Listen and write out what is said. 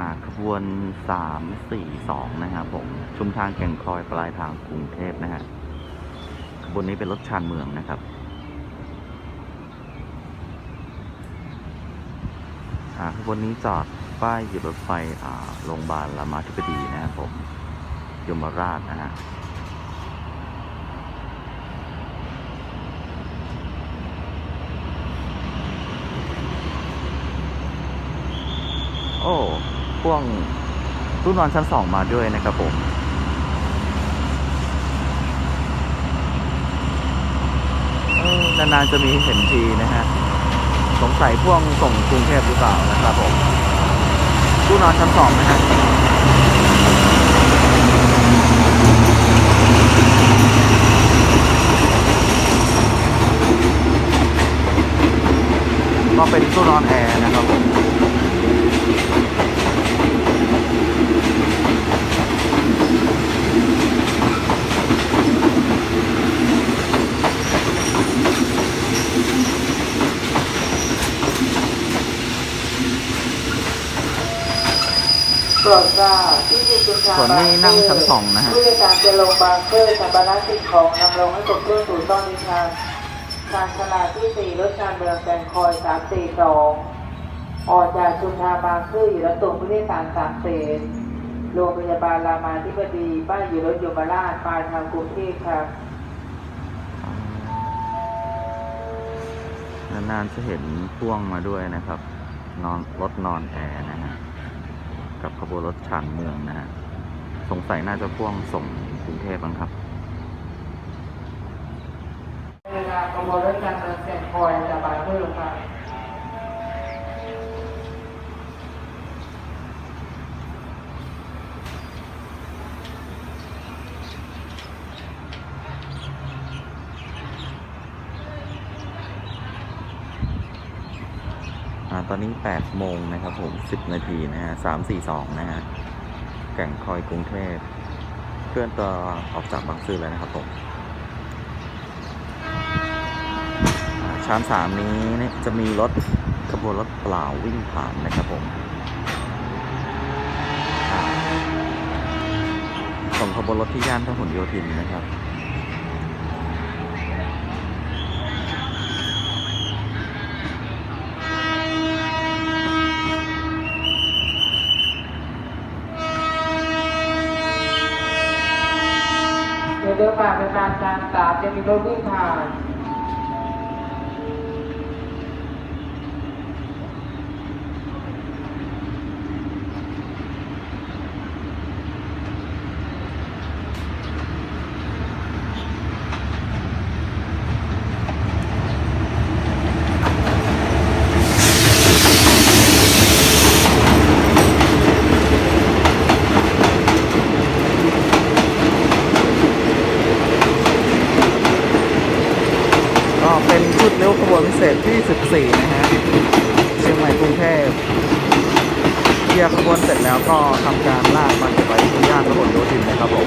อ่าขบวน 342 นะครับผม ชุมทางแก่งคอยปลายทางกรุงเทพนะฮะ ขบวนนี้เป็นรถชานเมืองนะครับขบวนนี้จอดป้ายอยู่รถไฟโรงพยาบาลรามาธิบดีนะครับผมยมราชนะฮะโอ้ พ่วงตู้นอนชั้นสองมาด้วยนะครับผมนานๆจะมีเห็นทีนะฮะ สงสัยพ่วงส่งกรุงเทพหรือเปล่านะครับผมตู้นอนชั้นสองนะฮะก็เป็นตู้นอนแอร์นะครับผม โปรดทราบที่มีคุณชา ส่วนนี้นั่งชั้นสองนะฮะผู้โดยสารจะลงบางเกอร์สัมภาระสิ่งของนำลงให้กดเครื่องสู่ต้นนิทานทางฉลาดที่สี่รถชานเมืองแกงคอยสามสี่สองออกจากชุมทางบางซื่ออยู่แล้วตรงผู้โดยสารสามเสนโรงพยาบาลรามาธิบดีป้ายอยู่รถยมราชปลายทางกรุงเทพครับนานๆจะเห็นพ่วงมาด้วยนะครับ นอนรถนอนแอร์นะฮะ กับขบวนรถชานเมืองนะฮะ สงสัยน่าจะพ่วงส่งกรุงเทพบ้งครับเวลาขบวนรถชานเมืองเสร็จคอยจะบางซื่อครับ อ่าตอนนี้8โมงนะครับผม 10 นาทีนะฮะ342 นะฮะ แก่งคอยกรุงเทพเคลื่อนตัวออกจากบางซื่อแล้วนะครับผมชานสามนี้เนี่ยจะมีรถขบวนรถเปล่าวิ่งผ่านนะครับผมส่งขบวนรถที่ย่านพหลโยธินนะครับ เดี๋ยวเดินผ่านไปทางตารสามจะมีรถวิ่งผ่าน วขบวนพิเศษที่ 14 นะฮะเชียงใหม่กรุงเทพเคลียร์ขบวนเสร็จแล้วก็ทำการลากมาเก็บไว้ที่ย่านพหลโยธินนะครับผม